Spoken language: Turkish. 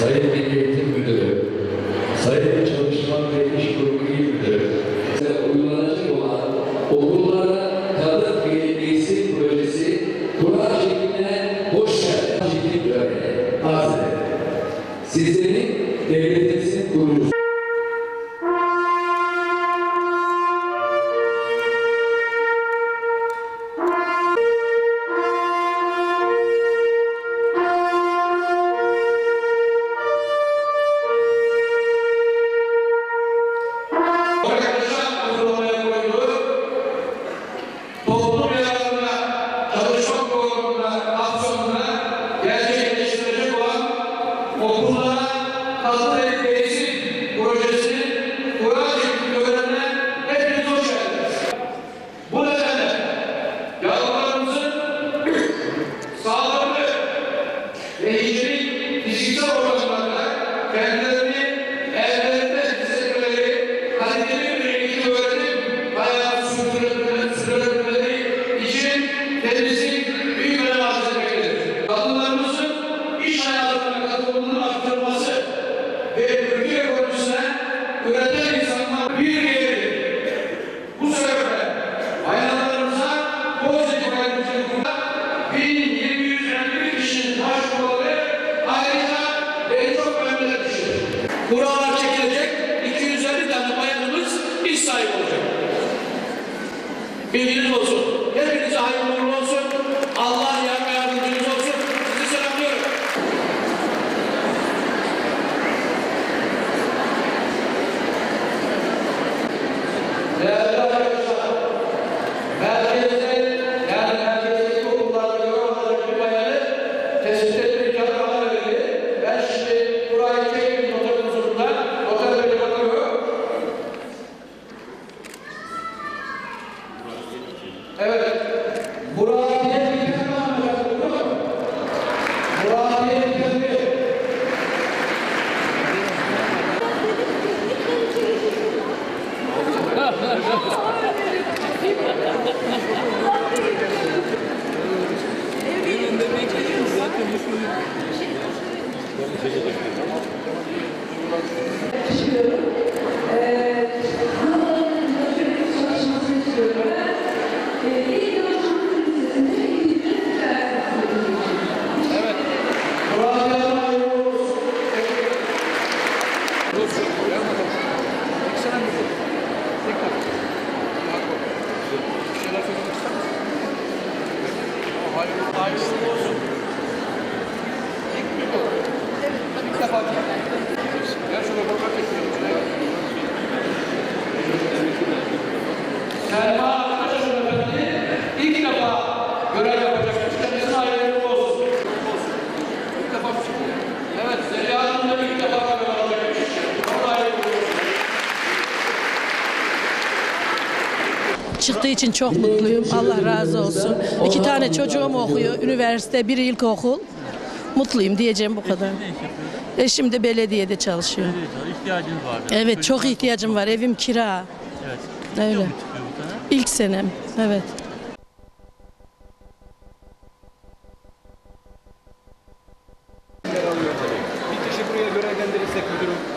Sayın Milli Eğitim Müdürü, Sayın Çalışma ve İş Kurumu İl Müdürü, uygulanacak olan okullara kadın eğitim projesi kura şekline hoş geldiniz. Şekil böyle arz ederim. Sizlerin devletimizin kurucusu. Üreten insanlar bir geliri. Bu sebeple bayanlarımıza pozitif ayrımcılıkla 1151 kişinin başvuruları ayrıca en çok. Kurallar çekilecek, 250 tane bayanımız iş sahibi olacak. Bilginiz olsun. Hepinize hayırlı olsun. Ee, çalışmasını istiyorum. Ee, Selma Arkadaşım Efendi ilk defa görev yapacakmış. Kendisine hayırlı olsun. İlk defa bir şey. Evet, Zeliha Hanım da ilk defa görev alacakmış. Ona hayırlı olsun. Çıktığı için çok mutluyum. Allah razı olsun. İki tane çocuğum okuyor. Üniversite, biri ilkokul. Mutluyum diyeceğim bu kadar. Eşim de belediyede çalışıyor. İhtiyacınız vardı. Evet çok ihtiyacım var. Evim kira. Evet. Öyle. İlk senem, evet. Bir kişi buraya görevlendirirsek müdürüm